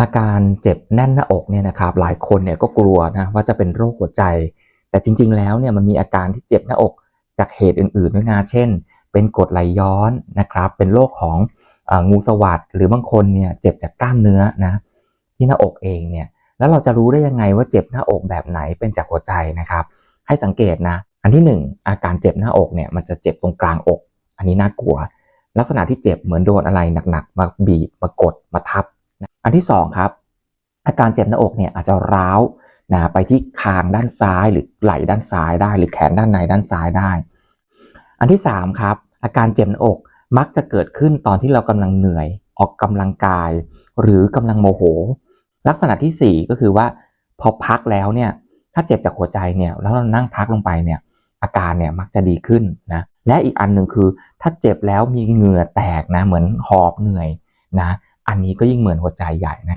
อาการเจ็บแน่นหน้าอกเนี่ยนะครับหลายคนเนี่ยก็กลัวนะว่าจะเป็นโรคหัวใจ แต่จริง ๆ แล้วเนี่ยมันมีอาการที่เจ็บหน้าอกจากเหตุอื่นๆด้วยนะเช่น เป็นกรดไหลย้อนนะครับเป็นโรคของงูสวัสดหรือบางคนเนี่ยเจ็บจากกล้ามเนื้อนะที่หน้าอกเองเนี่ยแล้วเราจะรู้ได้ยังไงว่าเจ็บหน้าอกแบบไหนเป็นจากหัวใจนะครับ ให้สังเกตนะ อันที่หนึ่งอาการเจ็บหน้าอกเนี่ยมันจะเจ็บตรงกลางอก อันนี้น่ากลัว ลักษณะที่เจ็บเหมือนโดนอะไรหนักๆมาบีบมากดมาทับ อันที่สองครับอาการเจ็บหน้าอกเนี่ยอาจจะร้าวนะไปที่คางด้านซ้ายหรือไหล่ด้านซ้ายได้ หรือแขนด้านในด้านซ้ายได้ อันที่สามครับอาการเจ็บหน้าอกมักจะเกิดขึ้นตอนที่เรากำลังเหนื่อยออกกำลังกาย หรือกำลังโมโห ลักษณะที่สี่ก็คือว่าพอพักแล้วเนี่ยถ้าเจ็บจากหัวใจเนี่ยแล้วเรานั่งพักลงไปเนี่ยอาการเนี่ยมักจะดีขึ้นนะและอีกอันหนึ่งคือถ้าเจ็บแล้วมีเหงื่อแตกนะเหมือนหอบเหนื่อยนะ อันนี้ก็ยิ่งเหมือนหัวใจใหญ่นะ